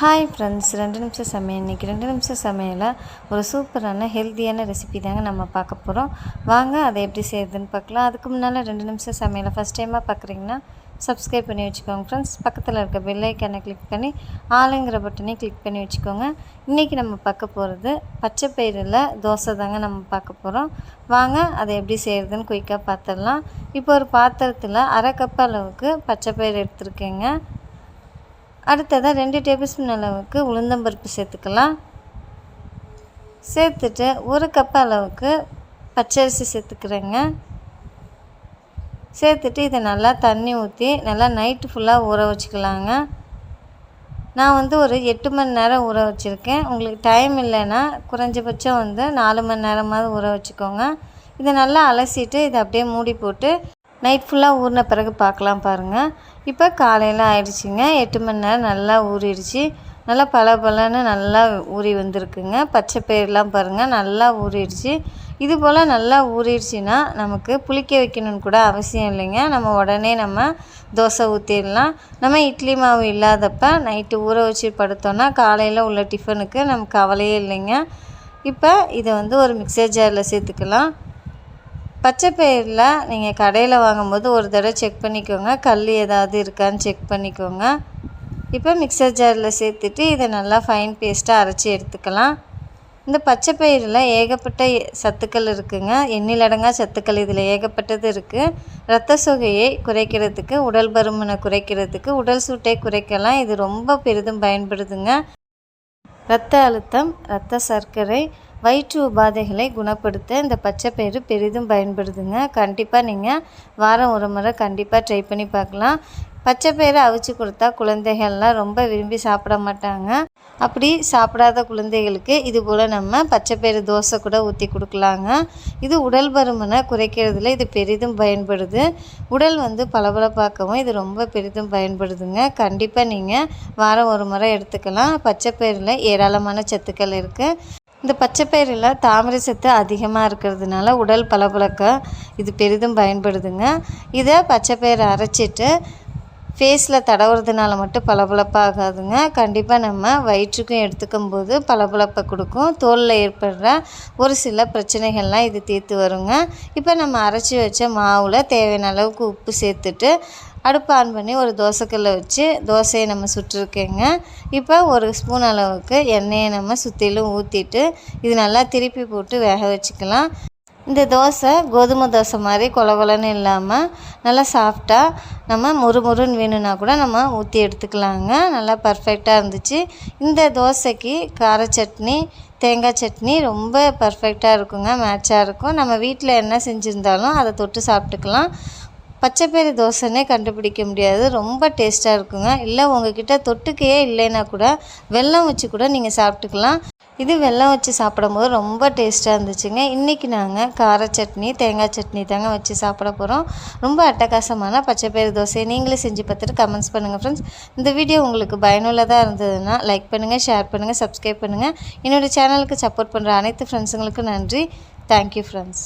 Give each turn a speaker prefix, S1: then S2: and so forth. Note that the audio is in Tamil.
S1: ஹாய் ஃப்ரெண்ட்ஸ் ரெண்டு நிமிஷம் சமையல். இன்றைக்கி ரெண்டு நிமிஷம் சமையலில் ஒரு சூப்பரான ஹெல்த்தியான ரெசிபி தாங்க நம்ம பார்க்க போகிறோம் வாங்க அதை எப்படி செய்யுதுன்னு பார்க்கலாம். அதுக்கு முன்னால் ரெண்டு நிமிஷம் சமையலை ஃபஸ்ட் டைமாக பார்க்குறீங்கன்னா சப்ஸ்கிரைப் பண்ணி வச்சுக்கோங்க ஃப்ரெண்ட்ஸ் பக்கத்தில் இருக்க பெல் கிளிக் பண்ணி ஆளுங்கிற பட்டனே கிளிக் பண்ணி வச்சுக்கோங்க. இன்றைக்கி நம்ம பார்க்க போகிறது பச்சை பயிரில் தோசை தாங்க நம்ம பார்க்க போகிறோம் வாங்க அதை எப்படி செய்கிறதுன்னு குயிக்காக பார்த்துடலாம். இப்போ ஒரு பாத்திரத்தில் அரை கப் அளவுக்கு பச்சை பயிர் எடுத்துருக்கேங்க. அடுத்ததாக ரெண்டு டேபிள் ஸ்பூன் அளவுக்கு உளுந்தம்பருப்பு சேர்த்துக்கலாம். சேர்த்துட்டு ஒரு கப் அளவுக்கு பச்சரிசி சேர்த்துக்கிறேங்க. சேர்த்துட்டு இதை நல்லா தண்ணி ஊற்றி நல்லா நைட்டு ஃபுல்லாக ஊற வச்சுக்கலாங்க. நான் வந்து ஒரு எட்டு மணி நேரம் ஊற வச்சுருக்கேன். உங்களுக்கு டைம் இல்லைன்னா குறைஞ்சபட்சம் வந்து நாலு மணி நேரமாவது ஊற வச்சுக்கோங்க. இதை நல்லா அலசிட்டு இதை அப்படியே மூடி போட்டு நைட் ஃபுல்லாக ஊறின பிறகு பார்க்கலாம் பாருங்கள் இப்போ காலையில் ஆயிடுச்சுங்க. எட்டு மணி நேரம் நல்லா ஊறிடுச்சு. நல்லா பல பலன்னு நல்லா ஊறி வந்திருக்குங்க. பச்சை பயிரெலாம் பாருங்கள் நல்லா ஊறிடுச்சு. இது போல் நல்லா ஊறிடுச்சின்னா நமக்கு புளிக்க வைக்கணும்னு கூட அவசியம் இல்லைங்க. நம்ம உடனே நம்ம தோசை ஊற்றிடலாம் நம்ம இட்லி மாவு இல்லாதப்ப நைட்டு ஊற வச்சு படுத்தோன்னா காலையில் உள்ள டிஃபனுக்கு நமக்கு கவலையே இல்லைங்க. இப்போ இதை வந்து ஒரு மிக்சர் ஜாரில் சேர்த்துக்கலாம். பச்சை பயிரில் நீங்கள் கடையில் வாங்கும்போது ஒரு தடவை செக் பண்ணிக்கோங்க. கல் ஏதாவது இருக்கான்னு செக் பண்ணிக்கோங்க. இப்போ மிக்சர் ஜாரில் சேர்த்துட்டு இதை நல்லா ஃபைன் பேஸ்ட்டாக அரைச்சி எடுத்துக்கலாம். இந்த பச்சை பயிரில் ஏகப்பட்ட சத்துக்கள் இருக்குங்க. எண்ணிலடங்கா சத்துக்கள் இதில் ஏகப்பட்டது இருக்குது ரத்த சுகையை குறைக்கிறதுக்கு உடல் பருமனை குறைக்கிறதுக்கு உடல் சூட்டை குறைக்கலாம். இது ரொம்ப பெரிதும் பயன்படுதுங்க. இரத்த அழுத்தம் இரத்த சர்க்கரை வயிற்று உபாதைகளை குணப்படுத்த இந்த பச்சை பயிறு பெரிதும் பயன்படுதுங்க. கண்டிப்பாக நீங்கள் வாரம் ஒரு முறை கண்டிப்பாக ட்ரை பண்ணி பார்க்கலாம். பச்சை அவிச்சு கொடுத்தா குழந்தைகள்லாம் ரொம்ப விரும்பி சாப்பிட மாட்டாங்க. அப்படி சாப்பிடாத குழந்தைகளுக்கு இது போல் நம்ம பச்சை பயிறு தோசை கூட ஊற்றி கொடுக்கலாங்க. இது உடல் பருமனை குறைக்கிறதுல இது பெரிதும் பயன்படுது. உடல் வந்து பளபளப்பாக்கவும் இது ரொம்ப பெரிதும் பயன்படுதுங்க. கண்டிப்பாக நீங்கள் வாரம் ஒரு முறை எடுத்துக்கலாம். பச்சை பயிரில் ஏராளமான சத்துக்கள் இருக்குது இந்த பச்சைப்பயிரில் தாமரை சத்து அதிகமாக இருக்கிறதுனால உடல் பளபளக்க இது பெரிதும் பயன்படுதுங்க. இதை பச்சைப்பயிரை அரைச்சிட்டு ஃபேஸில் தடவுறதுனால மட்டும் பளபளப்பாகாதுங்க. கண்டிப்பாக நம்ம வயிற்றுக்கும் எடுத்துக்கும் போது பளபளப்பை கொடுக்கும். தோலில் ஏற்படுற ஒரு சில பிரச்சனைகள்லாம் இது தீர்த்து வருங்க. இப்போ நம்ம அரைச்சி வச்ச மாவில் தேவையான அளவுக்கு உப்பு சேர்த்துட்டு அடுப்பு ஆன் பண்ணி ஒரு தோசைக்கல்லை வச்சு தோசையை நம்ம சுட்டுருக்கேங்க. இப்போ ஒரு ஸ்பூன் அளவுக்கு எண்ணெயை நம்ம சுற்றிலும் ஊற்றிட்டு இது நல்லா திருப்பி போட்டு வேக வச்சுக்கலாம். இந்த தோசை கோதுமை தோசை மாதிரி கொல கொலன்னு இல்லாமல் நல்லா சாஃப்டாக நம்ம முறுமுறுன்னு வேணும்னா கூட நம்ம ஊற்றி எடுத்துக்கலாங்க. நல்லா பர்ஃபெக்டாக இருந்துச்சு. இந்த தோசைக்கு கார சட்னி தேங்காய் சட்னி ரொம்ப பர்ஃபெக்டாக இருக்குங்க மேட்சாக இருக்கும். நம்ம வீட்டில் என்ன செஞ்சுருந்தாலும் அதை தொட்டு சாப்பிட்டுக்கலாம். பச்சைப்பயிறு தோசைன்னே கண்டுபிடிக்க முடியாது. ரொம்ப டேஸ்ட்டாக இருக்குங்க. இல்லை உங்ககிட்ட தொட்டுக்கையே இல்லைன்னா கூட வெல்லம் வச்சு கூட நீங்கள் சாப்பிட்டுக்கலாம். இது வெல்லம் வச்சு சாப்பிடும்போது ரொம்ப டேஸ்ட்டாக இருந்துச்சுங்க. இன்றைக்கி நாங்கள் கார சட்னி தேங்காய் சட்னி தாங்க வச்சு சாப்பிட போகிறோம் ரொம்ப அட்டகாசமான பச்சைப்பயிறு தோசை நீங்களே செஞ்சு பார்த்துட்டு கமெண்ட்ஸ் பண்ணுங்கள் ஃப்ரெண்ட்ஸ் இந்த வீடியோ உங்களுக்கு பயனுள்ளதாக இருந்ததுன்னா லைக் பண்ணுங்கள் ஷேர் பண்ணுங்கள் சப்ஸ்கிரைப் பண்ணுங்கள் என்னோடய சேனலுக்கு சப்போர்ட் பண்ணுற அனைத்து ஃப்ரெண்ட்ஸுங்களுக்கும் நன்றி. Thank you friends